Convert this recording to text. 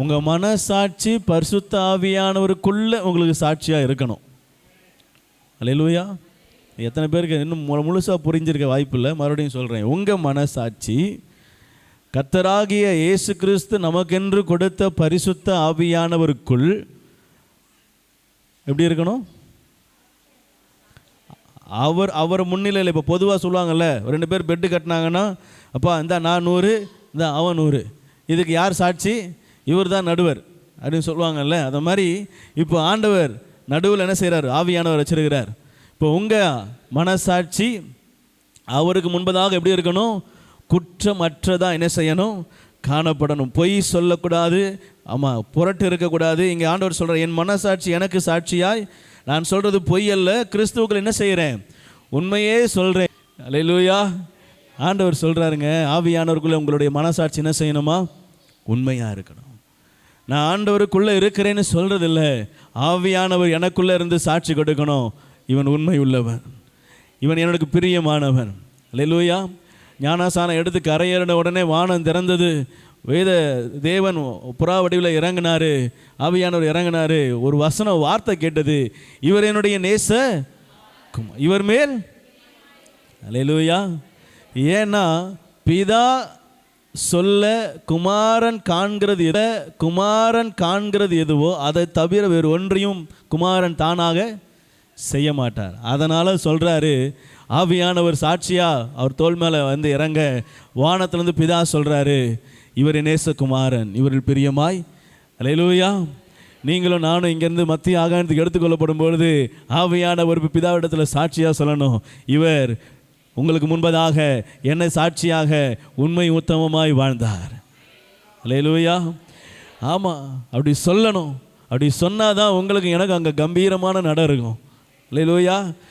உங்கள் மனசாட்சி பரிசுத்த ஆவியானவருக்குள்ளே உங்களுக்கு சாட்சியாக இருக்கணும். அல்லேலூயா. எத்தனை பேருக்கு இன்னும் மு முழுசாக புரிஞ்சிருக்க வாய்ப்பில்லை மறுபடியும் சொல்கிறேன் உங்கள் மனசாட்சி கத்தராகிய இயேசு கிறிஸ்து நமக்கென்று கொடுத்த பரிசுத்த ஆவியானவருக்குள் எப்படி இருக்கணும்? அவர் அவர் முன்னிலையில் இப்போ பொதுவாக சொல்லுவாங்கல்ல ரெண்டு பேர் பெட்டு கட்டினாங்கன்னா அப்பா இந்த நான் நூறு இந்த அவன் நூறு. இதுக்கு யார் சாட்சி? இவர் தான் நடுவர் அப்படின்னு சொல்லுவாங்கல்ல. அந்த மாதிரி இப்போ ஆண்டவர் நடுவில் என்ன செய்கிறார் ஆவியானவர் வச்சிருக்கிறார். இப்போ உங்கள் மனசாட்சி அவருக்கு முன்பதாக எப்படி இருக்கணும்? குற்றமற்றதாக என்ன செய்யணும்? காணப்படணும். பொய் சொல்லக்கூடாது. ஆமாம் புரட்டு இருக்கக்கூடாது. இங்கே ஆண்டவர் சொல்கிறார் என் மனசாட்சி எனக்கு சாட்சியாய் நான் சொல்கிறது பொய் அல்ல. கிறிஸ்துவுக்கள் என்ன செய்கிறேன் உண்மையே சொல்கிறேன் அலையிலூயா ஆண்டவர் சொல்கிறாருங்க ஆவியானவருக்குள்ளே உங்களுடைய மனசாட்சி என்ன செய்யணுமா? உண்மையாக இருக்கணும். நான் ஆண்டவருக்குள்ளே இருக்கிறேன்னு சொல்கிறதில்ல ஆவியானவர் எனக்குள்ளே இருந்து சாட்சி கொடுக்கணும். இவன் உண்மை உள்ளவன். இவன் எனக்கு பிரியமானவன். அல்லேலூயா ஞானாசானம் எடுத்து கரையேறின உடனே வானம் திறந்தது. வேத தேவன் புறா வடிவில் இறங்கினார். ஆவியானவர் இறங்கினார். ஒரு வசன வார்த்தை கேட்டது. இவர் என்னுடைய நேச இவர் மேல்? லூயா ஏன்னா பிதா சொல்ல குமாரன் காண்கிறது எத? குமாரன் காண்கிறது எதுவோ அதை தவிர வேறு ஒன்றையும் குமாரன் தானாக செய்ய மாட்டார். அதனால் சொல்கிறாரு ஆவியானவர் சாட்சியா அவர் தோல் மேலே வந்து இறங்க வானத்திலேருந்து பிதா சொல்கிறாரு இவர் நேசகுமாரன் இவரில் பிரியமாய் அலையலூயா நீங்களும் நானும் இங்கேருந்து மத்திய ஆகாயத்துக்கு எடுத்துக்கொள்ளப்படும் பொழுது ஆவியானவர் பிதாவிடத்தில் சாட்சியாக சொல்லணும். இவர் உங்களுக்கு முன்பதாக என்னை சாட்சியாக உண்மை உத்தமமாய் வாழ்ந்தார். அல்லேலூயா. ஆமாம் அப்படி சொல்லணும். அப்படி சொன்னாதான் உங்களுக்கு எனக்கு அங்கே கம்பீரமான நடம் இருக்கும். அல்லேலூயா.